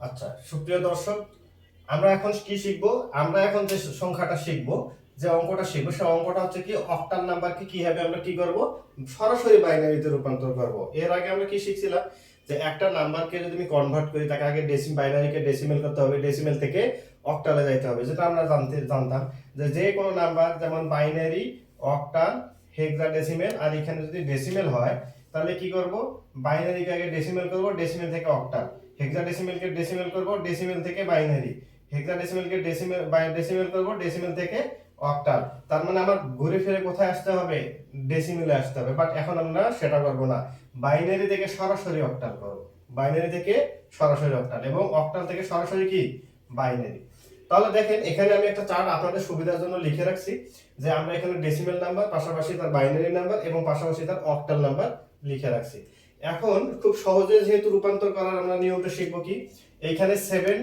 আচ্ছা সুপ্রিয় দর্শক, আমরা এখন কি শিখব? আমরা এখন যে সংখ্যাটা শিখব, যে অঙ্কটা শিখব সেই অঙ্কটা হচ্ছে কি অক্টাল নাম্বারকে কীভাবে আমরা কি করব? সরাসরি বাইনারিতে রূপান্তর করব। এর আগে আমরা কি শিখছিলাম? যে একটা নাম্বারকে যদি আমি কনভার্ট করি, তাকে আগে ডেসিম বাইনারিকে ডেসিমেল করতে হবে ডেসিমেল থেকে অক্টালে যাইতে হবে। যেটা আমরা জানতে, জানতাম যে যে কোনো নাম্বার, যেমন বাইনারি অক্টাল হেক্সাডেসিমেল আর এখানে যদি ডেসিমেল হয়, তাহলে কি করব? বাইনারিকে আগে ডেসিমেল করব ডেসিমেল থেকে অক্টাল হেক্সাডেসিমেলকে ডেসিমেল করব ডেসিমেল থেকে বাইনারি হেক্সাডেসিমেলকে ডেসিমেল বাই ডেসিমেল করব ডেসিমেল থেকে অক্টাল তার মানে আমার ঘুরে ফিরে কোথায় আসতে হবে? ডেসিমেলে আসতে হবে। বাট এখন আমরা সেটা করব না। বাইনারি থেকে সরাসরি অক্টাল করব। বাইনারি থেকে সরাসরি অক্টাল এবং অক্টাল থেকে সরাসরি কি? বাইনারি তাহলে দেখেন, এখানে আমি একটা চার্ট আপনাদের সুবিধার জন্য লিখে রাখছি যে আমরা এখানে ডেসিমেল নাম্বার পাশাপাশি তার বাইনারি নাম্বার এবং পাশাপাশি তার অক্টাল নাম্বার লিখে রাখছি। এখন খুব সহজে যেহেতু রূপান্তর করার আমরা নিয়মটা শিখব কি? এইখানে সেভেন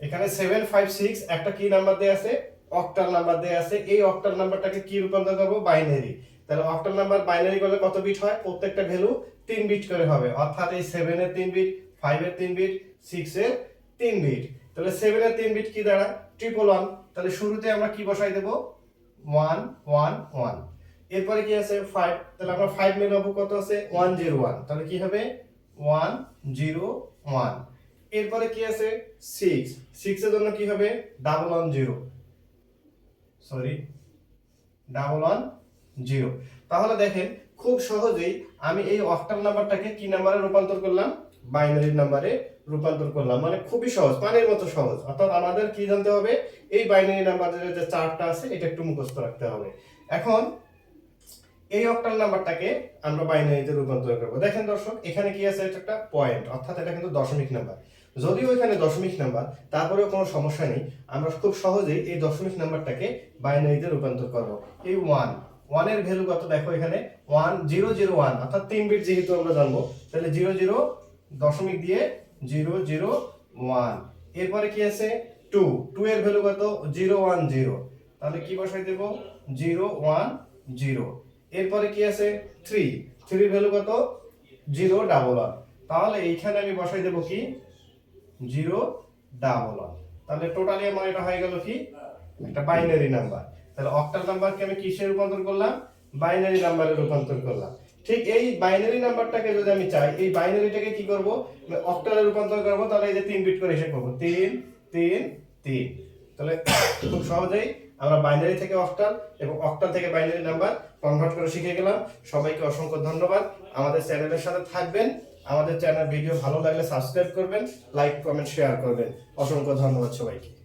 এখানে সেভেন ফাইভ সিক্স একটা কি নাম্বার দেয়া আছে অক্টাল নাম্বার দেয়া আছে। এই অক্টাল নাম্বারটাকে কি রূপান্তর করব? বাইনারি তাহলে অক্টাল নাম্বার বাইনারি করলে কত বিট হয়? প্রত্যেকটা ভ্যালু তিন বিট করে হবে। অর্থাৎ এই সেভেন এর তিন বিট ফাইভ এর তিন বিট সিক্স এর তিন বিট তাহলে সেভেন এর তিন বিট কি দাঁড়ায়? ট্রিপল ওয়ান তাহলে শুরুতে আমরা কি বসাই দেবো? ওয়ান ওয়ান ওয়ান এরপরে কি আছে? ফাইভ তাহলে আমরা ফাইভ মেলাবো কত আছে? ওয়ান জিরো ওয়ান তাহলে কি হবে? ওয়ান জিরো ওয়ান এরপরে কি আছে? সিক্স সিক্স এর জন্য কি হবে? Double one zero sorry double one zero তাহলে দেখেন, খুব সহজেই আমি এই অক্টাল নাম্বারটাকে কি নাম্বারে রূপান্তর করলাম? বাইনারি নাম্বারে রূপান্তর করলাম। মানে খুবই সহজ, পানির মতো সহজ। অর্থাৎ আমাদের কি জানতে হবে? এই বাইনারি নাম্বারের যে চার্টটা আছে, এটা একটু মুখস্থ রাখতে হবে। এখন এই অক্টাল নাম্বারটাকে আমরা বাইনারিতে রূপান্তর করব। দেখেন দর্শক, এখানে কি আছে? একটা পয়েন্ট অর্থাৎ এটা কিন্তু দশমিক নাম্বার। যদিও এখানে দশমিক নাম্বার, তারপরেও কোনো সমস্যা নেই। আমরা খুব সহজেই এই দশমিক নাম্বারটাকে বাইনারিতে রূপান্তর করব। এই ওয়ান ওয়ানের ভ্যালু কত? দেখো এখানে ওয়ান জিরো জিরো ওয়ান অর্থাৎ তিন বিট যেহেতু আমরা জানব, তাহলে জিরো জিরো দশমিক দিয়ে জিরো জিরো ওয়ান এরপরে কি আছে? টু টু এর ভ্যালু কত? জিরো ওয়ান জিরো তাহলে কি বসাই দেবো? জিরো ওয়ান জিরো এরপরে কি আছে? থ্রি থ্রি ভ্যালু কত? জিরো ডাবল ওয়ান তাহলে এইখানে আমি বসাই দেবো কি? জিরো ডাবল ওয়ান তাহলে টোটালি আমার এটা হয়ে গেল কি? একটা বাইনারি নাম্বার তাহলে অক্টাল নাম্বারকে আমি কিসে রূপান্তর করলাম? বাইনারি নাম্বারে রূপান্তর করলাম। ঠিক এই বাইনারি নাম্বারটাকে যদি আমি চাই, এই বাইনারিটাকে কি করব? অক্টালে রূপান্তর করব, তাহলে এই যে তিন বিট করে হিসেব করব। তিন তিন তিন। তাহলে খুব সহজেই আমরা বাইনারি থেকে অক্টাল এবং অক্টাল থেকে বাইনারি নাম্বার কনভার্ট করে শিখে গেলাম। সবাইকে অসংখ্য ধন্যবাদ। আমাদের চ্যানেলের সাথে থাকবেন। আমাদের চ্যানেল ভিডিও ভালো লাগলে সাবস্ক্রাইব করবেন লাইক কমেন্ট শেয়ার করবেন। অসংখ্য ধন্যবাদ সবাইকে।